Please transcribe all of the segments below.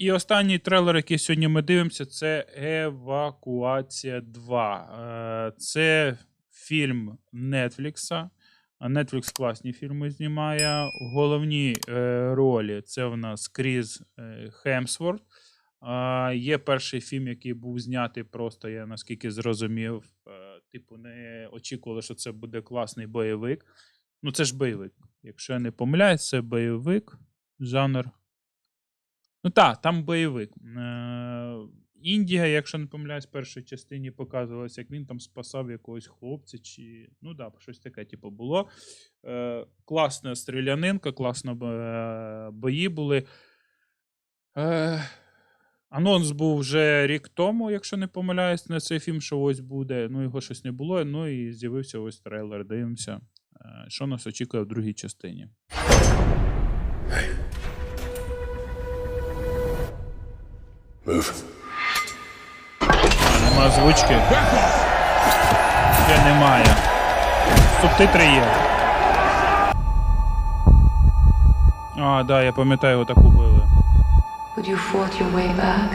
І останній трейлер, який сьогодні ми дивимося, це Евакуація 2. Е, Це фільм Нетфлікса. Netflix класні фільми знімає. Головні е, ролі це в нас Кріс е, Хемсворт. Є перший фільм, який був знятий просто, я наскільки зрозумів, типу, не очікували, що це буде класний бойовик. Ну, це ж бойовик. Якщо я не помиляюсь, це бойовик, жанр. Ну так, там бойовик. Е, Індія, якщо не помиляюсь, в першій частині показувалося, як він там спасав якогось хлопця, чи. Ну да, щось таке, типу, було. Е, класна стрілянинка, класно е, бої були. Е, анонс був вже рік тому, якщо не помиляюсь, на цей фільм, що ось буде. Ну, його щось не було. Ну і з'явився ось трейлер. Дивимося, е, що нас очікує в другій частині. А, нема озвучки. Ще немає. Субтитри є. А, да, я пам'ятаю, його так убили. But you fought your way back.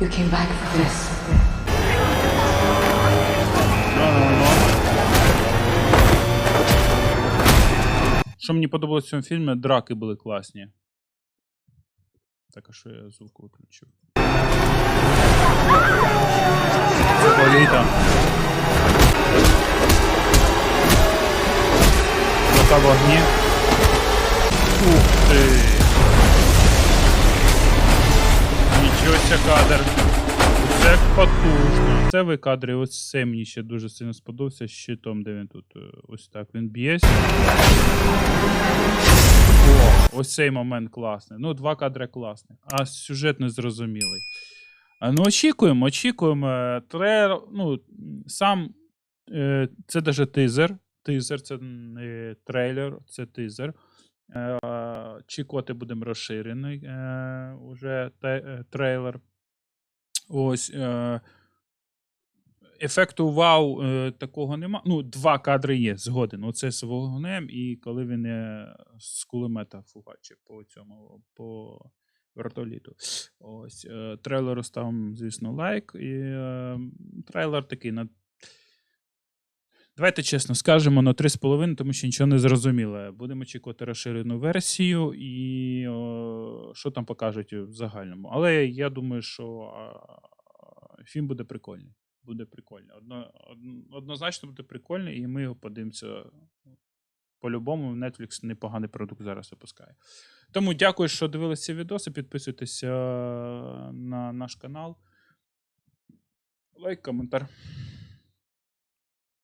You came back for this. Що мені подобалось в цьому фільмі, драки були класні. Так, а що я звук виключив? Політа. Пока вогні. Ух ти. Нічого ся кадр. Це потужно. Це ви кадри, ось це мені ще дуже сильно сподобався з щитом, де він тут. е, Ось так він б'ється. Ось цей момент класний. Ну, два кадри класних. А сюжет незрозумілий. Ну, очікуємо, очікуємо. Трейлер, ну, сам е, це даже тизер. Тизер це не трейлер, це тизер. Е, Чекоти будемо розширений е, уже трейлер. Ось. Ефекту вау е, такого нема. Ну, два кадри є, згоден. Оце з вогнем, і коли він е, з кулемета фугачить по цьому, по вертоліту. Ось. Е, трейлеру ставимо, звісно, лайк. І трейлер такий на. Давайте чесно скажемо на 3,5, тому що нічого не зрозуміло. Будемо очікувати розширену версію і о, що там покажуть в загальному. Але я думаю, що а, фільм буде прикольний. Буде прикольно. Одно, одно- однозначно буде прикольно, і ми його подивимося. По-любому, Netflix непоганий продукт зараз випускає. Тому дякую, що дивилися відоси. Підписуйтеся на наш канал. Лайк, коментар.